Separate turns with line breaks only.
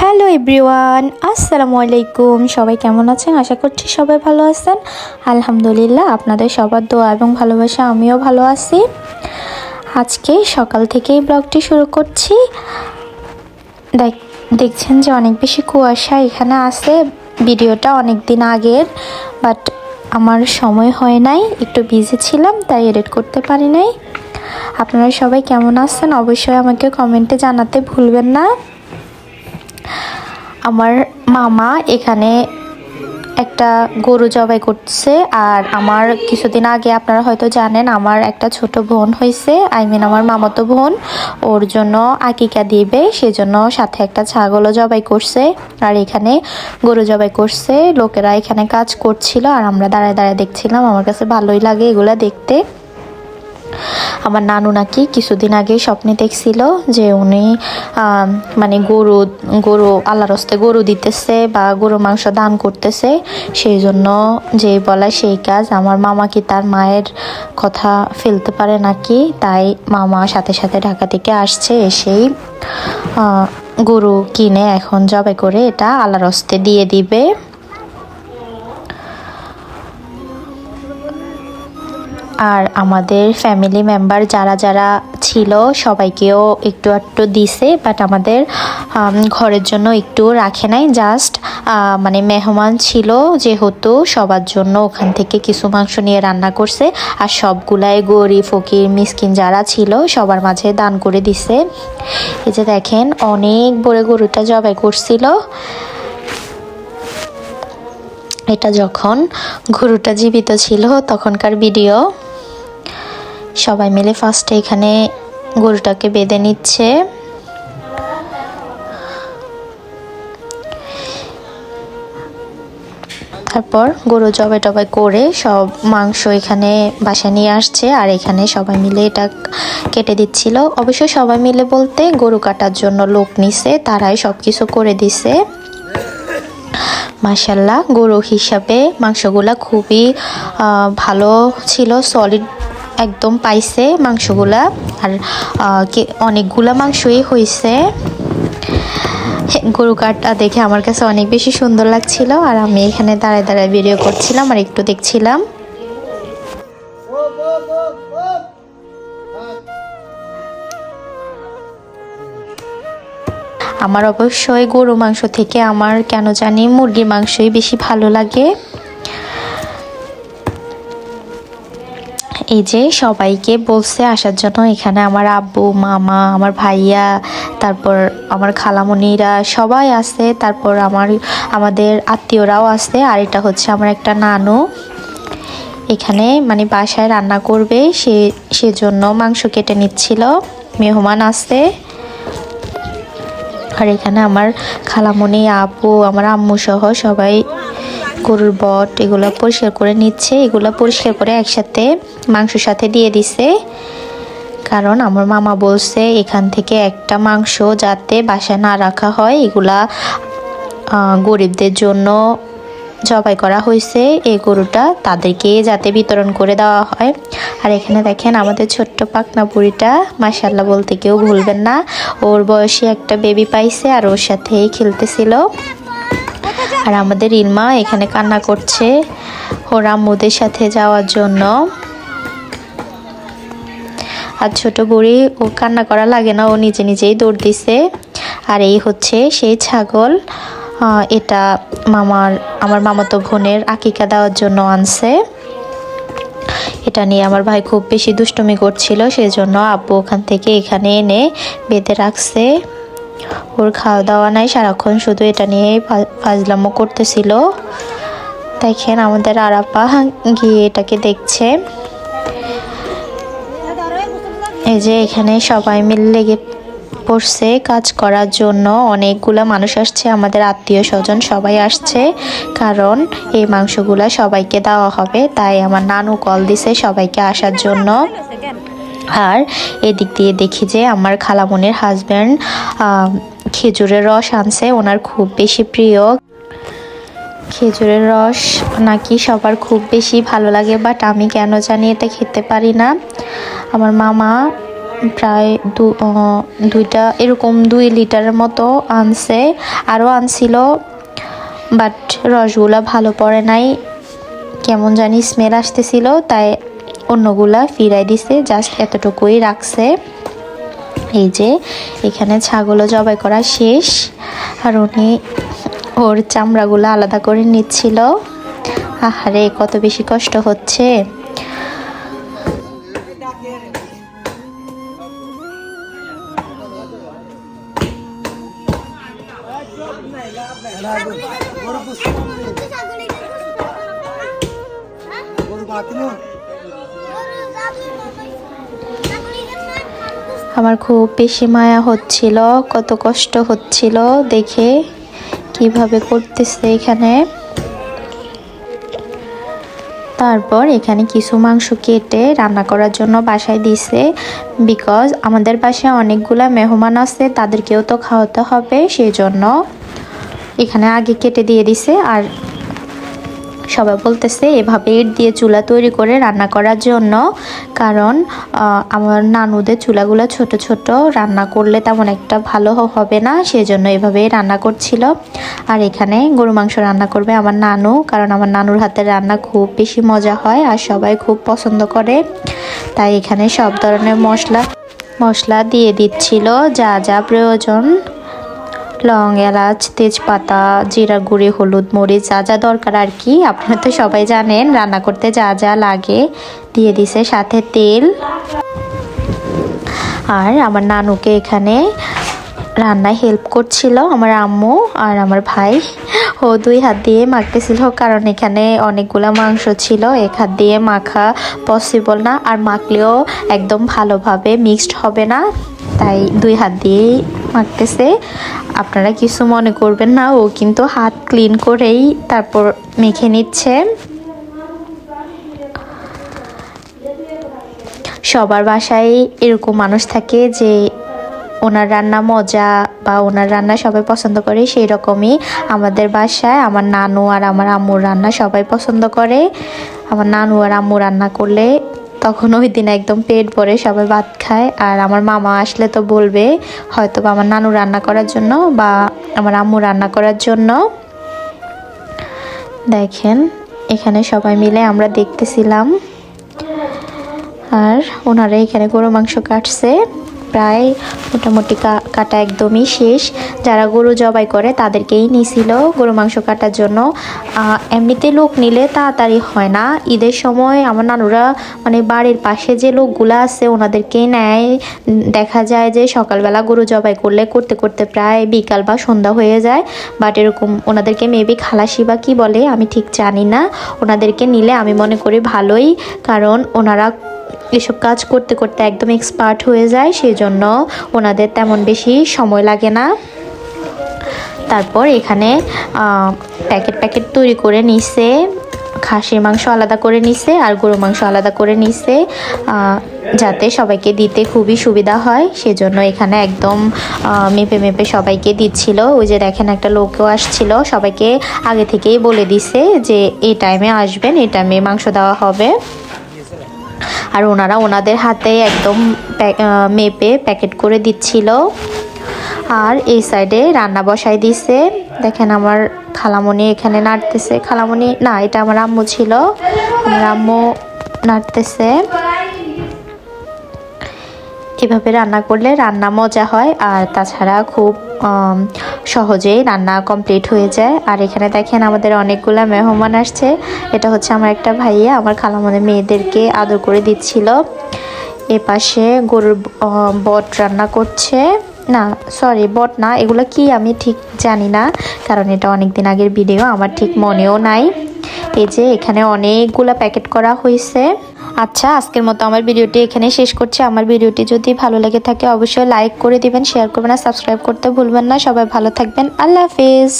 Hello everyone, আসসালামু আলাইকুম। সবাই কেমন আছেন? আশা করছি সবাই ভালো আছেন। আলহামদুলিল্লাহ, আপনাদের সবার দোয়া এবং ভালোবাসা আমিও ভালো আছি। আজকে সকাল থেকেই ব্লগটি শুরু করছি। দেখ, দেখছেন যে অনেক বেশি কুয়াশা এখানে আছে। ভিডিওটা অনেক দিন আগের বাট আমার সময় হয় নাই। একটু বিজি ছিলাম, তাই এডিট করতে পারি নাই। আপনারা সবাই কেমন আছেন? অবশ্যই আমাকে কমেন্টে জানাতে ভুলবেন না। আমার মামা এখানে একটা গরু জবাই করছে আর আমার কিছুদিন আগে আপনারা হয়তো জানেন আমার একটা ছোট বোন হয়েছে। আই মিন আমার মামাতো বোন। ওর জন্য আকিকা দিবে, সেজন্য সাথে একটা ছাগলও জবাই করছে। আর এখানে গরু জবাই করছে। লোকেরা এখানে কাজ করছিল আর আমরা দাঁড়ায় দাঁড়ায় দেখছিলাম। আমার কাছে ভালোই লাগে এগুলা দেখতে। আমার নানু নাকি কিছুদিন আগে স্বপ্নে দেখছিল যে উনি মানে গরু গরু, আল্লাহর হস্তে গরু দিতেছে বা গরু মাংস দান করতেছে, সেই জন্য যে বলা সেই কাজ। আমার মামা কি তার মায়ের কথা ফেলতে পারে নাকি? তাই মামা সাথে সাথে ঢাকা থেকে আসছে, এসেই গরু কিনে এখন জবাই করে এটা আল্লাহর হস্তে দিয়ে দিবে। আর আমাদের ফ্যামিলি মেম্বার যারা যারা ছিল, সবাইকেও একটু একটু দিছে বাট আমাদের ঘরের জন্য একটু রাখে নাই জাস্ট মানে মেহমান ছিল যেহেতু, সবার জন্য ওখান থেকে কিছু মাংস নিয়ে রান্না করছে, আর সবগুলাই গরিব, ফকির, মিসকিন যারা ছিল, সবার মাঝে দান করে দিছে। এই যে দেখেন, অনেক বড় গরুটা জবাই করছিল। এটা যখন গরুটা জীবিত ছিল, তখনকার ভিডিও সবাই মিলে ফার্স্টে এখানে গরুটাকে বেঁধে নিচ্ছে। তারপর গরু জবাই টবাই করে সব মাংস এখানে বাসা নিয়ে আসছে আর এখানে সবাই মিলে এটা কেটে দিচ্ছিল। অবশ্য সবাই মিলে বলতে গরু কাটার জন্য লোক নিছে, তারাই সব কিছু করে দিছে। মাসাল্লাহ গরু হিসাবে মাংসগুলা খুবই ভালো ছিল সলিড একদম পাইছে মাংসগুলা। আর অনেকগুলা মাংসই হয়েছে গরু কাঠটা দেখে আমার কাছে অনেক বেশি সুন্দর লাগছিল। আর আমি এখানে দাঁড়ায় দাঁড়ায় ভিডিও করছিলাম আর একটু দেখছিলাম। আমার অবশ্যই গরু মাংস থেকে আমার কেন জানি মুরগির মাংসই বেশি ভালো লাগে। এই যে সবাইকে বলছে আসার জন্য, এখানে আমার আব্বু, মামা, আমার ভাইয়া, তারপর আমার খালামণিরা সবাই আছে, তারপর আমার, আমাদের আত্মীয়রাও আছে, আর এটা হচ্ছে আমার একটা নানু। এখানে মানে বাসায় রান্না করবে, সে, সেজন্য মাংস কেটে নিচ্ছিল, মেহমান আছে। আর এখানে আমার খালামণি আপু আমার আম্মু সহ সবাই গরুর বট এগুলো পরিষ্কার করে নিচ্ছে। এগুলো পরিষ্কার করে একসাথে মাংসর সাথে দিয়ে দিছে। কারণ আমার মামা বলছে, এখান থেকে একটা মাংস যাতে বাসায় না রাখা হয়, এগুলা গরিবদের জন্য জবাই করা হয়েছে। এই গরুটা তাদেরকে যাতে বিতরণ করে দেওয়া হয়। আর এখানে দেখেন আমাদের ছোট্ট পাকনা বুড়িটা মাসাল্লাহ বলতে কেউ ভুলবেন না। ওর বয়সী একটা বেবি পাইছে আর ওর সাথেই খেলতেছিল। আর আমাদের ইলমা এখানে কান্না করছে ওর আম্মুদের সাথে যাওয়ার জন্য। আর ছোট বুড়ি, ও কান্না করা লাগে না, ও নিজে নিজেই দৌড় দিছে। আর এই হচ্ছে সেই ছাগল এটা মামার, আমার মামাতো বোনের আকিকা দেওয়ার জন্য আনছে। এটা নিয়ে আমার ভাই খুব বেশি দুষ্টুমি করছিল সেই জন্য আব্বু ওখান থেকে এখানে এনে বেঁধে রাখছে। ওর খাওয়া দাওয়া নাই, সারাক্ষণ শুধু এটা নিয়ে ফাজলামো করতেছিল। দেখেন আমাদের আরাপা গিয়ে এটাকে দেখছে। এই যে এখানে সবাই মিলে লেগে পড়ছে কাজ করার জন্য। অনেকগুলো মানুষ আসছে, আমাদের আত্মীয় স্বজন সবাই আসছে, কারণ এই মাংসগুলা সবাইকে দেওয়া হবে। তাই আমার নানু কল দিছে সবাইকে আসার জন্য। আর এদিক দিয়ে দেখি যে আমার খালামনের হাজব্যান্ড খেজুরের রস আনছে, ওনার খুব বেশি প্রিয়। খেজুরের রস নাকি সবার খুব বেশি ভালো লাগে বাট আমি কেন জানি এটা খেতে পারি না। আমার মামা প্রায় দু দুইটা, এরকম দুই লিটারের মতো আনছে, আরও আনছিল বাট রসগুলা ভালো পড়ে নাই। কেমন জানি স্মেল আসতেছিল, তাই অন্যগুলা ফিরাই দিছে জাস্ট এতটুকুই রাখছে। এই যে, এখানে ছাগলও জবাই করা শেষ। আর উনি ওর চামড়াগুলো আলাদা করে নিচ্ছিল। আহারে, কত বেশি কষ্ট হচ্ছে। আমার খুব বেশি মায়া হচ্ছিল, কত কষ্ট হচ্ছিল দেখে কীভাবে করতেছে এখানে। তারপর এখানে কিছু মাংস কেটে রান্না করার জন্য বাসায় দিছে। বিকজ আমাদের বাসায় অনেকগুলা মেহমান আছে, তাদেরকেও তো খাওয়াতে হবে সেই জন্য এখানে আগে কেটে দিয়ে দিছে। আর সবাই বলতেছে, এভাবে ইট দিয়ে চুলা তৈরি করে রান্না করার জন্য, কারণ আমার নানুদের চুলাগুলো ছোট ছোট, রান্না করলে তেমন একটা ভালো হবে না, সেজন্য এভাবেই রান্না করছিল। আর এখানে গরু মাংস রান্না করবে আমার নানু, কারণ আমার নানুর হাতের রান্না খুব বেশি মজা হয় আর সবাই খুব পছন্দ করে। তাই এখানে সব ধরনের মশলা মশলা দিয়ে দিচ্ছিল, যা যা প্রয়োজন। লং, এলাচ, তেজপাতা, জিরা গুঁড়ি, হলুদ মরিচ, যা যা দরকার আর কি। আপনারা তো সবাই জানেন, রান্না করতে যা যা লাগে। দিয়ে দিছে সাথে তেল। আর আমার নানুকে এখানে রান্নায় হেল্প করছিল, আমার আম্মু আর আমার ভাই। ও দুই হাত দিয়ে মাখতেছিল, কারণ এখানে অনেকগুলো মাংস ছিল, এক হাত দিয়ে মাখা পসিবল না। আর মাখলেও একদম ভালোভাবে মিক্সড হবে না। তাই দুই হাত দিয়েই মাখতেছে আপনারা কিছু মনে করবেন না, ও কিন্তু হাত ক্লিন করেই তারপর মেখে নিচ্ছে। সবার বাসায় এরকম মানুষ থাকে যে ওনার রান্না মজা বা ওনার রান্না সবাই পছন্দ করে সেই রকমই আমাদের বাসায় আমার নানু আর আমার আম্মুর রান্না সবাই পছন্দ করে। আমার নানু আর আম্মু রান্না করলে তখন ওই দিন একদম পেট ভরে সবাই ভাত খায় আর আমার মামা আসলে তো বলবে হয়তো বা আমার নানু রান্না করার জন্য বা আমার আম্মু রান্না করার জন্য। দেখেন, এখানে সবাই মিলে আমরা দেখতেছিলাম। আর ওনারা এখানে গরু মাংস কাটছে। প্রায় মোটামুটি কাটা একদমই শেষ। যারা গরু জবাই করে তাদেরকেই নিছিল। গরু মাংস কাটার জন্য এমনিতে লোক নিলে তাড়াতাড়ি হয় না। ঈদের সময় আমার নানুরা মানে বাড়ির পাশে যে লোকগুলো আছে ওনাদেরকেই নেয়। দেখা যায় যে সকালবেলা গরু জবাই করলে করতে করতে প্রায় বিকাল বা সন্ধ্যা হয়ে যায়। বাট এরকম ওনাদেরকে মেবি খালাসি বা কি বলে, আমি ঠিক জানি না। ওনাদেরকে নিলে আমি মনে করি ভালোই। কারণ ওনারা এসব কাজ করতে করতে একদম এক্সপার্ট হয়ে যায় সেই জন্য ওনাদের তেমন বেশি সময় লাগে না। তারপর এখানে প্যাকেট প্যাকেট তৈরি করে নিছে, খাসির মাংস আলাদা করে নিছে আর গরু মাংস আলাদা করে নিছে যাতে সবাইকে দিতে খুবই সুবিধা হয়, সেজন্য এখানে একদম মেপে মেপে সবাইকে দিচ্ছিল। ওই যে দেখেন একটা লোকও আসছিল, সবাইকে আগে থেকেই বলে দিছে যে, এই টাইমে আসবেন, এই টাইমে মাংস দেওয়া হবে। আর ওনারা ওনাদের হাতে একদম মেপে প্যাকেট করে দিচ্ছিল। আর এই সাইডে রান্না বসাই দিছে। দেখেন আমার খালামণি এখানে নাড়তেছে। খালামণি না, এটা আমার আম্মু ছিল। আমার আম্মু নাড়তেছে। এভাবে রান্না করলে রান্না মজা হয়। আর তাছাড়া খুব সহজেই রান্না কমপ্লিট হয়ে যায়। আর এখানে দেখেন আমাদের অনেকগুলা মেহমান আসছে। এটা হচ্ছে আমার একটা ভাইয়া, আমার খালামনের মেয়েদেরকে আদর করে দিচ্ছিল। এ পাশে গরুর বট রান্না করছে। না সরি বট না, এগুলো কি আমি ঠিক জানি না, কারণ এটা অনেক দিন আগের ভিডিও আমার ঠিক মনেও নাই। এই যে এখানে অনেকগুলা প্যাকেট করা হয়েছে আচ্ছা আজকের মতো আমার ভিডিওটি এখানে শেষ করছি। আমার ভিডিওটি যদি ভালো লেগে থাকে, অবশ্যই লাইক করে দিবেন শেয়ার করবেন আর সাবস্ক্রাইব করতে ভুলবেন না। সবাই ভালো থাকবেন। আল্লাহ হাফিজ।